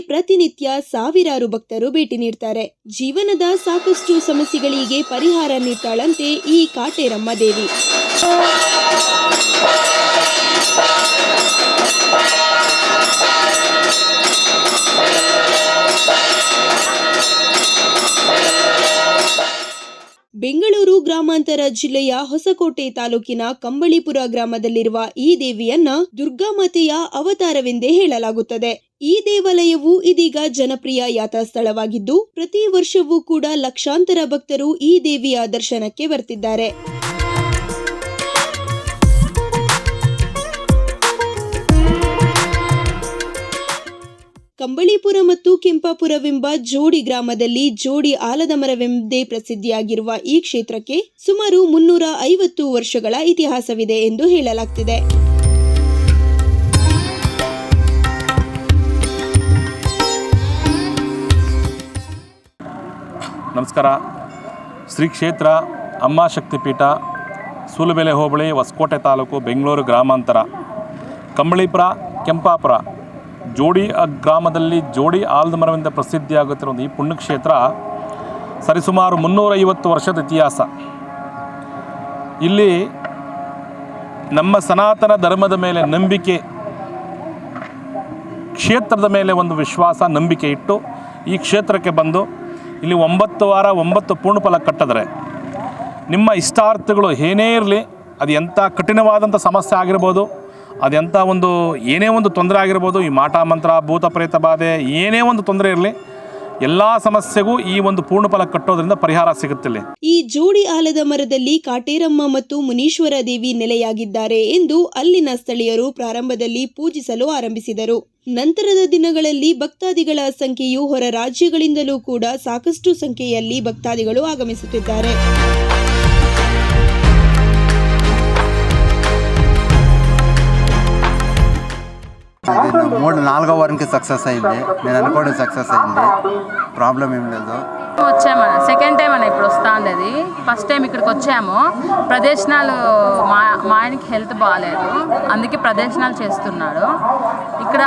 ಪ್ರತಿನಿತ್ಯ ಸಾವಿರಾರು ಭಕ್ತರು ಭೇಟಿ ನೀಡ್ತಾರೆ. ಜೀವನದ ಸಾಕಷ್ಟು ಸಮಸ್ಯೆಗಳಿಗೆ ಪರಿಹಾರ ನೀಡ್ತಾಳಂತೆ ಈ ಕಾಟೇರಮ್ಮ ದೇವಿ. ಬೆಂಗಳೂರು ಗ್ರಾಮಾಂತರ ಜಿಲ್ಲೆಯ ಹೊಸಕೋಟೆ ತಾಲೂಕಿನ ಕಂಬಳಿಪುರ ಗ್ರಾಮದಲ್ಲಿರುವ ಈ ದೇವಿಯನ್ನ ದುರ್ಗಾಮಾತೆಯ ಅವತಾರವೆಂದೇ ಹೇಳಲಾಗುತ್ತದೆ. ಈ ದೇವಾಲಯವು ಇದೀಗ ಜನಪ್ರಿಯ ಯಾತ್ರಾ ಸ್ಥಳವಾಗಿದ್ದು ಪ್ರತಿ ವರ್ಷವೂ ಕೂಡ ಲಕ್ಷಾಂತರ ಭಕ್ತರು ಈ ದೇವಿಯ ದರ್ಶನಕ್ಕೆ ಬರ್ತಿದ್ದಾರೆ. ಕಂಬಳಿಪುರ ಮತ್ತು ಕೆಂಪಾಪುರವೆಂಬ ಜೋಡಿ ಗ್ರಾಮದಲ್ಲಿ ಜೋಡಿ ಆಲದ ಮರವೆಂದೇ ಪ್ರಸಿದ್ಧಿಯಾಗಿರುವ ಈ ಕ್ಷೇತ್ರಕ್ಕೆ ಸುಮಾರು ಮುನ್ನೂರ ಐವತ್ತು ವರ್ಷಗಳ ಇತಿಹಾಸವಿದೆ ಎಂದು ಹೇಳಲಾಗ್ತಿದೆ. ನಮಸ್ಕಾರ. ಶ್ರೀ ಕ್ಷೇತ್ರ ಅಮ್ಮ ಶಕ್ತಿಪೀಠ, ಸೂಲುಬೆಲೆ ಹೋಬಳಿ ಹೊಸಕೋಟೆ ತಾಲೂಕು ಬೆಂಗಳೂರು ಗ್ರಾಮಾಂತರ. ಕಂಬಳಿಪುರ, ಕೆಂಪಾಪುರ. ಜೋಡಿ ಗ್ರಾಮದಲ್ಲಿ ಜೋಡಿ ಆಲದ ಮರವಿಂದ ಪ್ರಸಿದ್ಧಿಯಾಗುತ್ತಿರುವ ಈ ಪುಣ್ಯಕ್ಷೇತ್ರ ಸರಿಸುಮಾರು ಮುನ್ನೂರೈವತ್ತು ವರ್ಷದ ಇತಿಹಾಸ. ಇಲ್ಲಿ ನಮ್ಮ ಸನಾತನ ಧರ್ಮದ ಮೇಲೆ ನಂಬಿಕೆ, ಕ್ಷೇತ್ರದ ಮೇಲೆ ಒಂದು ವಿಶ್ವಾಸ, ನಂಬಿಕೆ ಇಟ್ಟು ಈ ಕ್ಷೇತ್ರಕ್ಕೆ ಬಂದು ಇಲ್ಲಿ ಒಂಬತ್ತು ವಾರ, ಒಂಬತ್ತು ಪೂರ್ಣಫಲ ಕಟ್ಟಿದ್ರೆ ನಿಮ್ಮ ಇಷ್ಟಾರ್ಥಗಳು ಏನೇ ಇರಲಿ, ಅದು ಎಂಥ ಕಠಿಣವಾದಂಥ ಸಮಸ್ಯೆ ಆಗಿರ್ಬೋದು ಅದೆಂಥ ಒಂದು ಏನೇ ಒಂದು ತೊಂದರೆ ಆಗಿರ್ಬೋದು, ಈ ಮಾಟ ಮಂತ್ರ, ಭೂತ ಪ್ರೇತ ಬಾಧೆ, ಏನೇ ಒಂದು ತೊಂದರೆ ಇರಲಿ, ಎಲ್ಲಾ ಸಮಸ್ಯೆಗೂ ಈ ಒಂದು ಪೂರ್ಣಫಲ ಕಟ್ಟೋದ್ರಿಂದ ಪರಿಹಾರ ಸಿಗುತ್ತಿಲ್ಲ. ಈ ಜೋಡಿ ಆಲದ ಮರದಲ್ಲಿ ಕಾಟೇರಮ್ಮ ಮತ್ತು ಮುನೀಶ್ವರ ದೇವಿ ನೆಲೆಯಾಗಿದ್ದಾರೆ ಎಂದು ಅಲ್ಲಿನ ಸ್ಥಳೀಯರು ಪ್ರಾರಂಭದಲ್ಲಿ ಪೂಜಿಸಲು ಆರಂಭಿಸಿದರು. ನಂತರದ ದಿನಗಳಲ್ಲಿ ಭಕ್ತಾದಿಗಳ ಸಂಖ್ಯೆಯು ಹೊರ ರಾಜ್ಯಗಳಿಂದಲೂ ಕೂಡ ಸಾಕಷ್ಟು ಸಂಖ್ಯೆಯಲ್ಲಿ ಭಕ್ತಾದಿಗಳು ಆಗಮಿಸುತ್ತಿದ್ದಾರೆ. మూడు నాలుగో వారంకి సక్సెస్ అయింది. నేను అనుకోవడం సక్సెస్ అయింది. ప్రాబ్లం ఏం లేదు. వచ్చాము? సెకండ్ టైం అన్న ఇప్పుడు వస్తా ఉండేది ఫస్ట్ టైం ఇక్కడికి వచ్చాము. ప్రదర్శనలు మా మా ఆయనకి హెల్త్ బాగాలేదు అందుకే ప్రదర్శనలు చేస్తున్నాడు. ఇక్కడ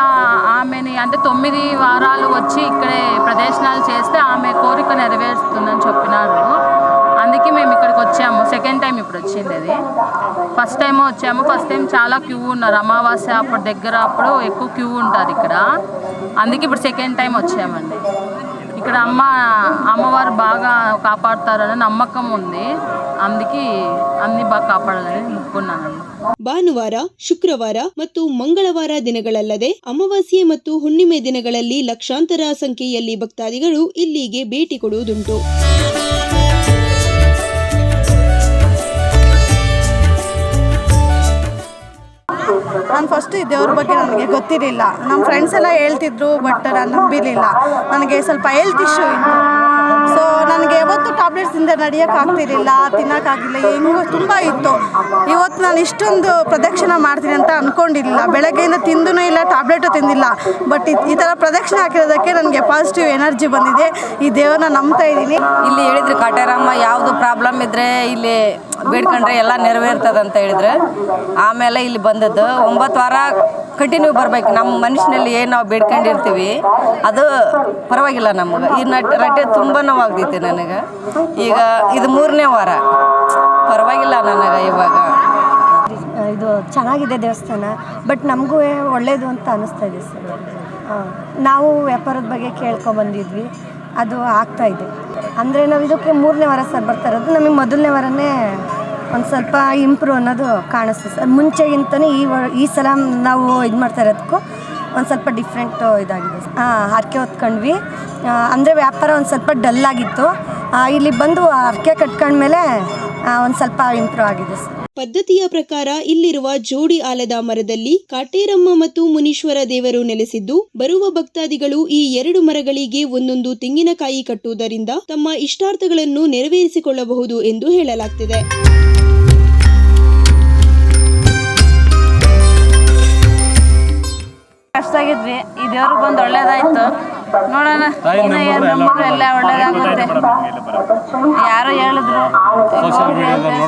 ఆమెని అంటే తొమ్మిది వారాలు వచ్చి ఇక్కడే ప్రదర్శనలు చేస్తే ఆమె కోరిక నెరవేరుస్తుందని చెప్పినారు. వచ్చింది అది ఫస్ట్ టైం వచ్చాము ఫస్ట్ టైం చాలా క్యూ ఉన్నారు అమావాస్య అప్పుడు దగ్గర అప్పుడు ఎక్కువ క్యూ ఉంటుంది ఇక్కడ అందుకే ఇప్పుడు సెకండ్ టైం వచ్చామండి ఇక్కడ అమ్మ అమ్మవారు బాగా కాపాడుతారని నమ్మకం ఉంది అందుకే అన్ని బాగా కాపాడాలని అనుకున్నానండి ಭಾನುವಾರ ಶುಕ್ರವಾರ ಮತ್ತು ಮಂಗಳವಾರ ದಿನಗಳಲ್ಲದೆ ಅಮಾವಾಸ್ಯೆ ಮತ್ತು ಹುಣ್ಣಿಮೆ ದಿನಗಳಲ್ಲಿ ಲಕ್ಷಾಂತರ ಸಂಖ್ಯೆಯಲ್ಲಿ ಭಕ್ತಾದಿಗಳು ಇಲ್ಲಿಗೆ ಭೇಟಿ ಕೊಡುವುದುಂಟು ನಾನು ಫಸ್ಟ್ ದೇವ್ರ ಬಗ್ಗೆ ನನಗೆ ಗೊತ್ತಿರಲಿಲ್ಲ. ನಮ್ಮ ಫ್ರೆಂಡ್ಸ್ ಎಲ್ಲ ಹೇಳ್ತಿದ್ರು ಬಟ್ ನಾನು ನಂಬಿರಲಿಲ್ಲ. ನನಗೆ ಸ್ವಲ್ಪ ಹೆಲ್ತ್ ಇಶ್ಯೂ ಇತ್ತು. ಸೊ ನನಗೆ ಯಾವತ್ತು ಟ್ಯಾಬ್ಲೆಟ್ಸಿಂದ ನಡೆಯೋಕ್ಕಾಗ್ತಿರಲಿಲ್ಲ ತಿನ್ನೋಕ್ಕಾಗಿಲ್ಲ ಹೆಂಗೋ ತುಂಬ ಇತ್ತು. ಇವತ್ತು ನಾನು ಇಷ್ಟೊಂದು ಪ್ರದಕ್ಷಿಣೆ ಮಾಡ್ತೀನಿ ಅಂತ ಅಂದ್ಕೊಂಡಿರಲಿಲ್ಲ ಬೆಳಗ್ಗೆಯಿಂದ ತಿಂದೂ ಇಲ್ಲ ಟ್ಯಾಬ್ಲೆಟು ತಿಂದಿಲ್ಲ. ಬಟ್ ಈ ಥರ ಪ್ರದಕ್ಷಿಣೆ ಹಾಕಿರೋದಕ್ಕೆ ನನಗೆ ಪಾಸಿಟಿವ್ ಎನರ್ಜಿ ಬಂದಿದೆ. ಈ ದೇವರನ್ನ ನಂಬ್ತಾ ಇದ್ದೀನಿ. ಇಲ್ಲಿ ಹೇಳಿದ್ರು ಕಾಟೇರಮ್ಮ ಯಾವುದು ಪ್ರಾಬ್ಲಮ್ ಇದ್ದರೆ ಇಲ್ಲಿ ಬೇಡ್ಕೊಂಡ್ರೆ ಎಲ್ಲ ನೆರವೇರ್ತದೆ ಅಂತ ಹೇಳಿದ್ರೆ. ಆಮೇಲೆ ಇಲ್ಲಿ ಬಂದದ್ದು, ಒಂಬತ್ತು ವಾರ ಕಂಟಿನ್ಯೂ ಬರ್ಬೇಕು. ನಮ್ಮ ಮನುಷ್ಯನಲ್ಲಿ ಏನು ನಾವು ಬೇಡ್ಕೊಂಡಿರ್ತೀವಿ, ಅದು ಪರವಾಗಿಲ್ಲ ನಮ್ಗೆ. ಈ ನಟ್, ರಟ್ಟೆ ತುಂಬ ನೋವಾಗ್ತೈತೆ ನನಗೆ. ಈಗ ಇದು ಮೂರನೇ ವಾರ. ಪರವಾಗಿಲ್ಲ ನನಗೆ ಇವಾಗ. ಇದು ಚೆನ್ನಾಗಿದೆ ದೇವಸ್ಥಾನ ಬಟ್ ನಮಗೂ ಒಳ್ಳೆಯದು ಅಂತ ಅನ್ನಿಸ್ತಾ ಇದೆ ಸರ್. ನಾವು ವ್ಯಾಪಾರದ ಬಗ್ಗೆ ಕೇಳ್ಕೊಬಂದಿದ್ವಿ ಅದು ಆಗ್ತಾ ಇದೆ. ಅಂದರೆ ನಾವು ಇದಕ್ಕೆ ಮೂರನೇ ವಾರ ಸರ್ ಬರ್ತಾ ಇರೋದು. ನಮಗೆ ಮೊದಲನೇ ವಾರನೇ ಒಂದು ಸ್ವಲ್ಪ ಇಂಪ್ರೂವ್ ಅನ್ನೋದು ಕಾಣಿಸ್ತು ಸರ್. ಮುಂಚೆಗಿಂತನೇ ಈ ಈ ಸಲ ನಾವು ಇದು ಮಾಡ್ತಾ ಇರೋದಕ್ಕೂ ಒಂದು ಸ್ವಲ್ಪ ಡಿಫ್ರೆಂಟು ಇದಾಗಿದೆ ಹಾಂ ಹರಕೆ ಹೊತ್ಕೊಂಡ್ವಿ. ಅಂದರೆ ವ್ಯಾಪಾರ ಒಂದು ಸ್ವಲ್ಪ ಡಲ್ ಆಗಿತ್ತು. ಇಲ್ಲಿ ಬಂದು ಹರಕೆ ಕಟ್ಕೊಂಡ್ಮೇಲೆ ಒಂದು ಸ್ವಲ್ಪ ಇಂಪ್ರೂವ್ ಆಗಿದೆ ಸರ್. ಪದ್ಧತಿಯ ಪ್ರಕಾರ ಇಲ್ಲಿರುವ ಜೋಡಿ ಆಲದ ಮರದಲ್ಲಿ ಕಾಟೇರಮ್ಮ ಮತ್ತು ಮುನೀಶ್ವರ ದೇವರು ನೆಲೆಸಿದ್ದು ಬರುವ ಭಕ್ತಾದಿಗಳು ಈ ಎರಡು ಮರಗಳಿಗೆ ಒಂದೊಂದು ತೆಂಗಿನಕಾಯಿ ಕಟ್ಟುವುದರಿಂದ ತಮ್ಮ ಇಷ್ಟಾರ್ಥಗಳನ್ನು ನೆರವೇರಿಸಿಕೊಳ್ಳಬಹುದು ಎಂದು ಹೇಳಲಾಗ್ತಿದೆ. ಕಷ್ಟ ಆಗಿದ್ವಿ. ಈ ದೇವ್ರಿಗೆ ಬಂದು ಒಳ್ಳೇದಾಯ್ತು? ನೋಡೋಣ. ಎಲ್ಲ ಒಳ್ಳೇದಾಗುತ್ತೆ. ಯಾರು ಹೇಳಿದ್ರು?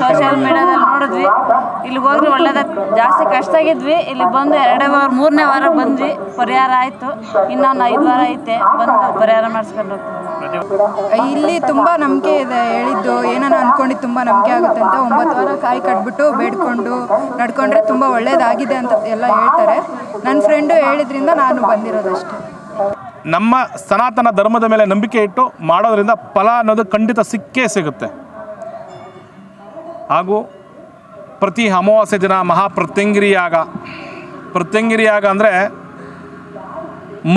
ಸೋಷಿಯಲ್ ಮೀಡಿಯಾದಲ್ಲಿ ನೋಡಿದ್ವಿ ಆಗಿದ್ವಿ ಇಲ್ಲಿ ಹೋಗ್ರಿ ಒಳ್ಳೇದ. ಜಾಸ್ತಿ ಕಷ್ಟ ಆಗಿದ್ವಿ. ಇಲ್ಲಿ ಬಂದು ಎರಡೇ ವಾರ ಮೂರನೇ ವಾರ ಬಂದ್ವಿ. ಪರಿಹಾರ ಆಯಿತು. ಇನ್ನೊಂದು ಐದು ವಾರ ಐತೆ. ಬಂದು ಪರಿಹಾರ ಮಾಡಿಸ್ಕೊಂಡು ಹೋಗ್ತೀವಿ. ಇಲ್ಲಿ ತುಂಬ ನಂಬಿಕೆ ಇದೆ. ಹೇಳಿದ್ದು ಏನೋ ಅಂದ್ಕೊಂಡಿದ್ದು ತುಂಬ ನಂಬಿಕೆ ಆಗುತ್ತೆ ಅಂತ. ಒಂಬತ್ತು ವಾರ ಕಾಯಿ ಕಟ್ಬಿಟ್ಟು ಬೇಡ್ಕೊಂಡು ನಡ್ಕೊಂಡ್ರೆ ತುಂಬ ಒಳ್ಳೇದಾಗಿದೆ ಅಂತ ಎಲ್ಲ ಹೇಳ್ತಾರೆ. ನನ್ನ ಫ್ರೆಂಡು ಹೇಳಿದ್ರಿಂದ ನಾನು ಬಂದಿರೋದಷ್ಟೇ. ನಮ್ಮ ಸನಾತನ ಧರ್ಮದ ಮೇಲೆ ನಂಬಿಕೆ ಇಟ್ಟು ಮಾಡೋದ್ರಿಂದ ಫಲ ಅನ್ನೋದು ಖಂಡಿತ ಸಿಕ್ಕೇ ಸಿಗುತ್ತೆ. ಹಾಗೂ ಪ್ರತಿ ಅಮಾವಾಸ್ಯೆ ದಿನ ಮಹಾಪ್ರತ್ಯಂಗಿರಿ ಯಾಗ ಪ್ರತ್ಯಂಗಿರಿ ಯಾಗ ಅಂದರೆ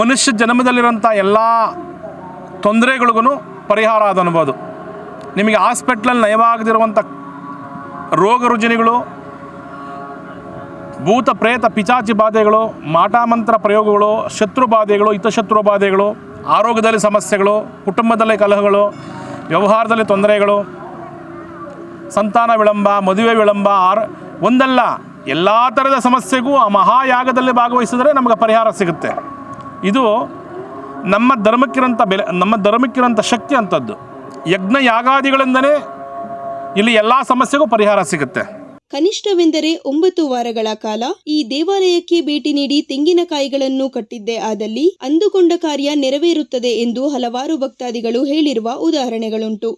ಮನುಷ್ಯ ಜನ್ಮದಲ್ಲಿರುವಂಥ ಎಲ್ಲ ತೊಂದರೆಗಳಿಗೂ ಪರಿಹಾರ ಅದು ಅನ್ಬೋದು ನಿಮಗೆ ಹಾಸ್ಪಿಟ್ಲಲ್ಲಿ ನಯವಾಗದಿರುವಂಥ ರೋಗ ರುಜಿನಿಗಳು, ಭೂತ ಪ್ರೇತ ಪಿಚಾಚಿ ಬಾಧೆಗಳು, ಮಾಟಾಮಂತ್ರ ಪ್ರಯೋಗಗಳು, ಶತ್ರು ಬಾಧೆಗಳು, ಹಿತಶತ್ರು ಬಾಧೆಗಳು, ಆರೋಗ್ಯದಲ್ಲಿ ಸಮಸ್ಯೆಗಳು, ಕುಟುಂಬದಲ್ಲಿ ಕಲಹಗಳು, ವ್ಯವಹಾರದಲ್ಲಿ ತೊಂದರೆಗಳು ಸಂತಾನ ವಿಳಂಬ, ಮದುವೆ ವಿಳಂಬ, ಆರ್ ಒಂದಲ್ಲ, ಎಲ್ಲ ಥರದ ಸಮಸ್ಯೆಗೂ ಆ ಮಹಾಯಾಗದಲ್ಲಿ ಭಾಗವಹಿಸಿದರೆ ನಮಗೆ ಪರಿಹಾರ ಸಿಗುತ್ತೆ. ಇದು ನಮ್ಮ ಧರ್ಮಕ್ಕಿರೋಂಥ ಬೆಲೆ, ನಮ್ಮ ಧರ್ಮಕ್ಕಿರೋಂಥ ಶಕ್ತಿ ಅಂಥದ್ದು. ಯಜ್ಞ ಯಾಗಾದಿಗಳಿಂದನೇ ಇಲ್ಲಿ ಎಲ್ಲ ಸಮಸ್ಯೆಗೂ ಪರಿಹಾರ ಸಿಗುತ್ತೆ. ಕನಿಷ್ಠವೆಂದರೆ ಒಂಬತ್ತು ವಾರಗಳ ಕಾಲ ಈ ದೇವಾಲಯಕ್ಕೆ ಭೇಟಿ ನೀಡಿ ತೆಂಗಿನಕಾಯಿಗಳನ್ನು ಕಟ್ಟಿದ್ದೇ. ಆದಲ್ಲಿ ಅಂದುಕೊಂಡ ಕಾರ್ಯ ನೆರವೇರುತ್ತದೆ ಎಂದು ಹಲವಾರು ಭಕ್ತಾದಿಗಳು ಹೇಳಿರುವ ಉದಾಹರಣೆಗಳುಂಟು.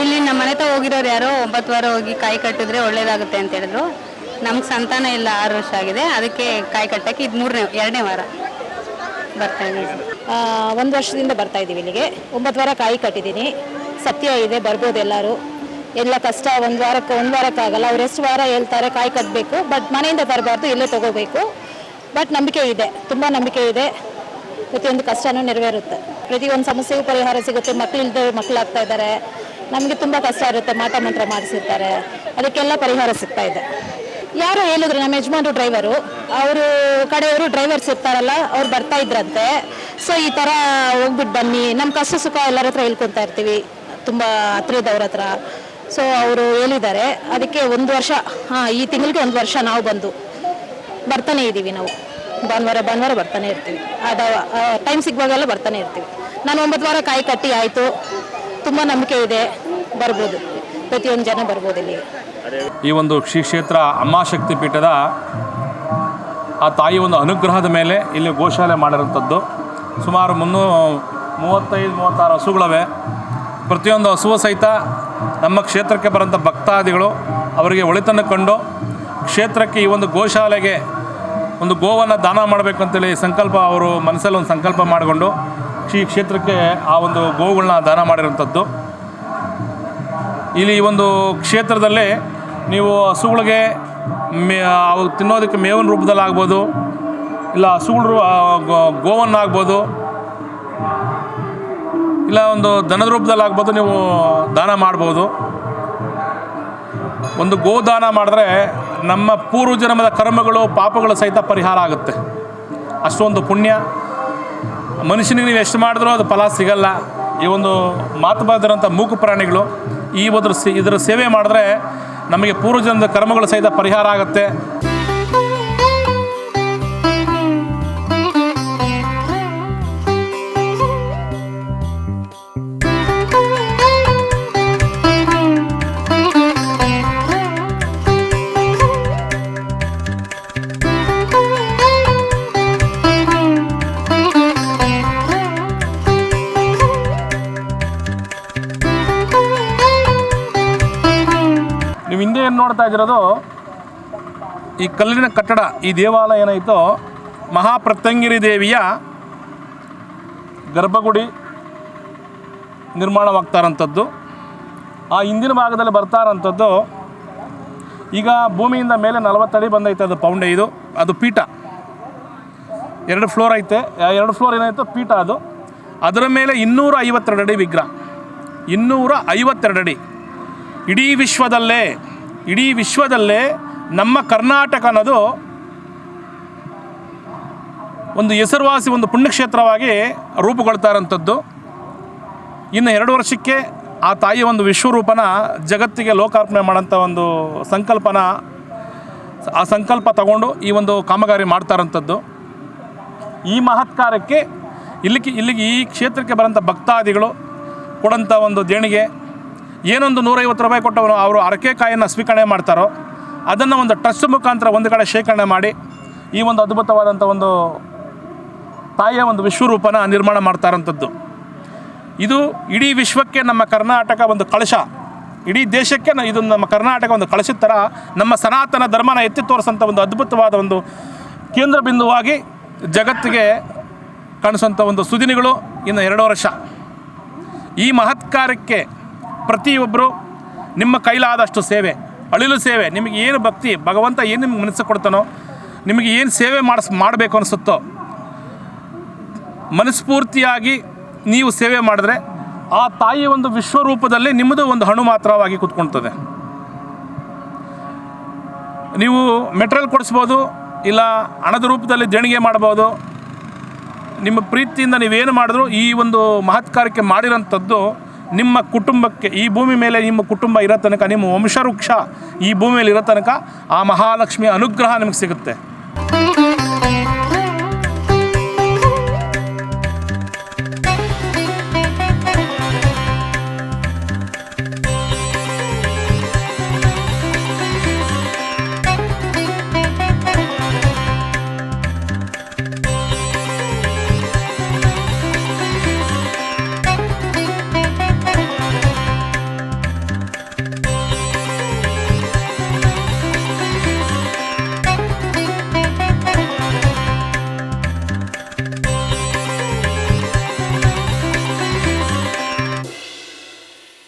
ಇಲ್ಲಿ ನಮ್ಮ ಮನೆ ಹೋಗಿರೋರು ಯಾರೋ ಒಂಬತ್ತು ವಾರ ಹೋಗಿ ಕಾಯಿ ಕಟ್ಟಿದ್ರೆ ಒಳ್ಳೇದಾಗುತ್ತೆ ಅಂತ ಹೇಳಿದ್ರು. ನಮ್ಗೆ ಸಂತಾನ ಇಲ್ಲ ಆರು ವರ್ಷ ಆಗಿದೆ. ಅದಕ್ಕೆ ಕಾಯಿ ಕಟ್ಟಕ್ಕೆ ಇದು ಮೂರನೇ ಎರಡನೇ ವಾರ ಬರ್ತಾ ಇದ್ದೀವಿ. ಒಂದು ವರ್ಷದಿಂದ ಬರ್ತಾ ಇದ್ದೀವಿ ಇಲ್ಲಿಗೆ. ಒಂಬತ್ತು ವಾರ ಕಾಯಿ ಕಟ್ಟಿದ್ದೀನಿ. ಸತ್ಯ ಇದೆ ಬರ್ಬೋದು ಎಲ್ಲರೂ. ಎಲ್ಲ ಕಷ್ಟ ಒಂದು ವಾರಕ್ಕೆ, ಒಂದು ವಾರಕ್ಕಾಗಲ್ಲ ಅವ್ರು ಎಷ್ಟು ವಾರ ಹೇಳ್ತಾರೆ ಕಾಯಿ ಕಟ್ಟಬೇಕು ಬಟ್ ಮನೆಯಿಂದ ಬರಬಾರ್ದು ಇಲ್ಲೇ ತಗೋಬೇಕು. ಬಟ್ ನಂಬಿಕೆ ಇದೆ, ತುಂಬ ನಂಬಿಕೆ ಇದೆ. ಪ್ರತಿಯೊಂದು ಕಷ್ಟನೂ ನೆರವೇರುತ್ತೆ. ಪ್ರತಿಯೊಂದು ಸಮಸ್ಯೆಗೂ ಪರಿಹಾರ ಸಿಗುತ್ತೆ. ಮಕ್ಕಳು ಇಲ್ಲದೆ ಮಕ್ಕಳಾಗ್ತಾ ಇದ್ದಾರೆ. ನಮಗೆ ತುಂಬ ಕಷ್ಟ ಇರುತ್ತೆ, ಮಾಟ ಮಂತ್ರ ಮಾಡಿಸಿರ್ತಾರೆ. ಅದಕ್ಕೆಲ್ಲ ಪರಿಹಾರ ಸಿಗ್ತಾ ಇದೆ. ಯಾರು ಹೇಳಿದ್ರು, ನಮ್ಮ ಯಜಮಾನ್ರು ಡ್ರೈವರು ಅವರು ಕಡೆಯವರು ಡ್ರೈವರ್ಸ್ ಇರ್ತಾರಲ್ಲ, ಅವ್ರು ಬರ್ತಾ ಇದ್ರಂತೆ. ಸೊ ಈ ಥರ ಹೋಗ್ಬಿಟ್ಟು ಬನ್ನಿ. ನಮ್ಮ ಕಷ್ಟ ಸುಖ ಎಲ್ಲರ ಹತ್ರ ಹೇಳ್ಕೊತಾ ಇರ್ತೀವಿ. ತುಂಬ ಹತ್ರದವ್ರ ಹತ್ರ. ಸೊ ಅವರು ಹೇಳಿದ್ದಾರೆ, ಅದಕ್ಕೆ ಒಂದು ವರ್ಷ, ಹಾಂ, ಈ ತಿಂಗಳಿಗೆ ಒಂದು ವರ್ಷ ನಾವು ಬಂದು ಬರ್ತಾನೆ ಇದ್ದೀವಿ ನಾವು. ಭಾನುವಾರ ಭಾನುವಾರ ಬರ್ತಾನೆ ಇರ್ತೀವಿ. ಅದ ಟೈಮ್ ಸಿಗುವಾಗೆಲ್ಲ ಬರ್ತಾನೆ ಇರ್ತೀವಿ. ನಾನು ಒಂಬತ್ತು ವಾರ ಕಾಯಿ ಕಟ್ಟಿ ಆಯಿತು. ತುಂಬ ನಂಬಿಕೆ ಇದೆ, ಬರ್ಬೋದು. ಪ್ರತಿಯೊಂದು ಜನ ಬರ್ಬೋದು ಇಲ್ಲಿ. ಈ ಒಂದು ಶ್ರೀ ಕ್ಷೇತ್ರ ಅಮ್ಮಾಶಕ್ತಿ ಪೀಠದ ಆ ತಾಯಿ ಒಂದು ಅನುಗ್ರಹದ ಮೇಲೆ ಇಲ್ಲಿ ಗೋಶಾಲೆ ಮಾಡಿರೋಂಥದ್ದು ಸುಮಾರು ಮುನ್ನೂ, ಮೂವತ್ತೈದು, ಮೂವತ್ತಾರು ಹಸುಗಳವೆ. ಪ್ರತಿಯೊಂದು ಹಸುವು ಸಹಿತ ನಮ್ಮ ಕ್ಷೇತ್ರಕ್ಕೆ ಬರೋಂಥ ಭಕ್ತಾದಿಗಳು ಅವರಿಗೆ ಒಳಿತನ್ನು ಕಂಡು ಕ್ಷೇತ್ರಕ್ಕೆ ಈ ಒಂದು ಗೋಶಾಲೆಗೆ ಒಂದು ಗೋವನ್ನು ದಾನ ಮಾಡಬೇಕು ಅಂತೇಳಿ ಸಂಕಲ್ಪ ಅವರು ಮನಸ್ಸಲ್ಲಿ ಒಂದು ಸಂಕಲ್ಪ ಮಾಡಿಕೊಂಡು ಈ ಕ್ಷೇತ್ರಕ್ಕೆ ಆ ಒಂದು ಗೋವುಗಳನ್ನ ದಾನ ಮಾಡಿರುವಂಥದ್ದು. ಇಲ್ಲಿ ಈ ಒಂದು ಕ್ಷೇತ್ರದಲ್ಲಿ ನೀವು ಹಸುಗಳಿಗೆ ಮೇ ಅವು ತಿನ್ನೋದಕ್ಕೆ ಮೇವಿನ ರೂಪದಲ್ಲಿ ಆಗ್ಬೋದು ಇಲ್ಲ ಹಸುಗಳು ಗೋವನ್ನು ಆಗ್ಬೋದು ಇಲ್ಲ, ಒಂದು ದನದ ರೂಪದಲ್ಲಿ ಆಗ್ಬೋದು ನೀವು ದಾನ ಮಾಡ್ಬೋದು. ಒಂದು ಗೋದಾನ ಮಾಡಿದ್ರೆ ನಮ್ಮ ಪೂರ್ವಜನ್ಮದ ಕರ್ಮಗಳು, ಪಾಪಗಳು ಸಹಿತ ಪರಿಹಾರ ಆಗುತ್ತೆ. ಅಷ್ಟೊಂದು ಪುಣ್ಯ. ಮನುಷ್ಯನಿಗೆ ನೀವು ಎಷ್ಟು ಮಾಡಿದ್ರೂ ಅದು ಫಲ ಸಿಗಲ್ಲ. ಈ ಒಂದು ಮಾತು ಬರೆದಿರೋಂಥ ಮೂಕು ಪ್ರಾಣಿಗಳು, ಈ ಒಂದು ಇದರ ಸೇವೆ ಮಾಡಿದ್ರೆ ನಮಗೆ ಪೂರ್ವಜನ್ಮದ ಕರ್ಮಗಳು ಸಹಿತ ಪರಿಹಾರ ಆಗುತ್ತೆ. ಇದ್ದಿರೋದು ಈ ಕಲ್ಲಿನ ಕಟ್ಟಡ, ಈ ದೇವಾಲಯ ಏನಾಯಿತು, ಮಹಾಪ್ರತ್ಯಂಗಿರಿ ದೇವಿಯ ಗರ್ಭಗುಡಿ ನಿರ್ಮಾಣವಾಗ್ತಾರಂಥದ್ದು. ಆ ಹಿಂದಿನ ಭಾಗದಲ್ಲಿ ಬರ್ತಾರಂಥದ್ದು. ಈಗ ಭೂಮಿಯಿಂದ ಮೇಲೆ ನಲವತ್ತಡಿ ಬಂದೈತೆ ಅದು ಪೌಂಡೆ, ಇದು, ಅದು ಪೀಠ. ಎರಡು ಫ್ಲೋರ್ ಐತೆ ಎರಡು ಫ್ಲೋರ್ ಏನಾಯಿತು, ಪೀಠ ಅದು. ಅದರ ಮೇಲೆ ಇನ್ನೂರ ಐವತ್ತೆರಡು ಅಡಿ ವಿಗ್ರಹ. ಇನ್ನೂರ ಐವತ್ತೆರಡು ಅಡಿ. ಇಡೀ ವಿಶ್ವದಲ್ಲೇ ಇಡೀ ವಿಶ್ವದಲ್ಲೇ ನಮ್ಮ ಕರ್ನಾಟಕ ಅನ್ನೋದು ಒಂದು ಹೆಸರುವಾಸಿ, ಒಂದು ಪುಣ್ಯಕ್ಷೇತ್ರವಾಗಿ ರೂಪುಗೊಳ್ತಾ ಇರೋಂಥದ್ದು ಇನ್ನು ಎರಡು ವರ್ಷಕ್ಕೆ ಆ ತಾಯಿಯ ಒಂದು ವಿಶ್ವರೂಪನ ಜಗತ್ತಿಗೆ ಲೋಕಾರ್ಪಣೆ ಮಾಡೋಂಥ ಒಂದು ಸಂಕಲ್ಪನ, ಆ ಸಂಕಲ್ಪ ತಗೊಂಡು ಈ ಒಂದು ಕಾಮಗಾರಿ ಮಾಡ್ತಾ ಇರೋಂಥದ್ದು ಈ ಮಹತ್ಕಾರಕ್ಕೆ ಇಲ್ಲಿಗೆ ಇಲ್ಲಿಗೆ ಈ ಕ್ಷೇತ್ರಕ್ಕೆ ಬರೋಂಥ ಭಕ್ತಾದಿಗಳು ಕೊಡೋಂಥ ಒಂದು ದೇಣಿಗೆ ಏನೊಂದು ನೂರೈವತ್ತು ರೂಪಾಯಿ ಕೊಟ್ಟು ಅವರು ಅರಕೆಕಾಯನ್ನು ಅರಕೆ ಕಾಯನ್ನು ಸ್ವೀಕರಣೆ ಮಾಡ್ತಾರೋ, ಅದನ್ನು ಒಂದು ಟ್ರಸ್ಟ್ ಮುಖಾಂತರ ಒಂದು ಕಡೆ ಶೇಖರಣೆ ಮಾಡಿ, ಈ ಒಂದು ಅದ್ಭುತವಾದಂಥ ಒಂದು ತಾಯಿಯ ಒಂದು ವಿಶ್ವರೂಪನ ನಿರ್ಮಾಣ ಮಾಡ್ತಾರಂಥದ್ದು. ಇದು ಇಡೀ ವಿಶ್ವಕ್ಕೆ ನಮ್ಮ ಕರ್ನಾಟಕ ಒಂದು ಕಳಶ. ಇಡೀ ದೇಶಕ್ಕೆ ಇದು ನಮ್ಮ ಕರ್ನಾಟಕ ಒಂದು ಕಳಶದ ಥರ ನಮ್ಮ ಸನಾತನ ಧರ್ಮನ ಎತ್ತಿ ತೋರಿಸೋಂಥ ಒಂದು ಅದ್ಭುತವಾದ ಒಂದು ಕೇಂದ್ರ ಬಿಂದುವಾಗಿ ಜಗತ್ತಿಗೆ ಕಾಣಿಸುವಂಥ ಒಂದು ಸುದಿನಿಗಳು ಇನ್ನು ಎರಡು ವರ್ಷ. ಈ ಮಹತ್ ಕಾರ್ಯಕ್ಕೆ ಪ್ರತಿಯೊಬ್ಬರು ನಿಮ್ಮ ಕೈಲಾದಷ್ಟು ಸೇವೆ, ಅಳಿಲು ಸೇವೆ, ನಿಮಗೆ ಏನು ಭಕ್ತಿ, ಭಗವಂತ ಏನು ನಿಮ್ಗೆ ಮನಸ್ಸು ಕೊಡ್ತಾನೋ, ನಿಮಗೆ ಏನು ಸೇವೆ ಮಾಡಿಸ್, ಮಾಡಬೇಕು ಅನಿಸುತ್ತೋ, ಮನಸ್ಫೂರ್ತಿಯಾಗಿ ನೀವು ಸೇವೆ ಮಾಡಿದ್ರೆ ಆ ತಾಯಿಯ ಒಂದು ವಿಶ್ವರೂಪದಲ್ಲಿ ನಿಮ್ಮದು ಒಂದು ಹಣು ಮಾತ್ರವಾಗಿ ಕೂತ್ಕೊಳ್ತದೆ. ನೀವು ಮೆಟೀರಿಯಲ್ ಕೊಡಿಸ್ಬೋದು, ಇಲ್ಲ ಹಣದ ರೂಪದಲ್ಲಿ ದೇಣಿಗೆ ಮಾಡ್ಬೋದು, ನಿಮ್ಮ ಪ್ರೀತಿಯಿಂದ ನೀವೇನು ಮಾಡಿದ್ರು ಈ ಒಂದು ಮಹತ್ಕಾರಕ್ಕೆ ಮಾಡಿರೋಂಥದ್ದು ನಿಮ್ಮ ಕುಟುಂಬಕ್ಕೆ, ಈ ಭೂಮಿ ಮೇಲೆ ನಿಮ್ಮ ಕುಟುಂಬ ಇರೋ ತನಕ, ನಿಮ್ಮ ವಂಶವೃಕ್ಷ ಈ ಭೂಮಿಯಲ್ಲಿ ಇರೋ ತನಕ ಆ ಮಹಾಲಕ್ಷ್ಮಿ ಅನುಗ್ರಹ ನಿಮಗೆ ಸಿಗುತ್ತೆ.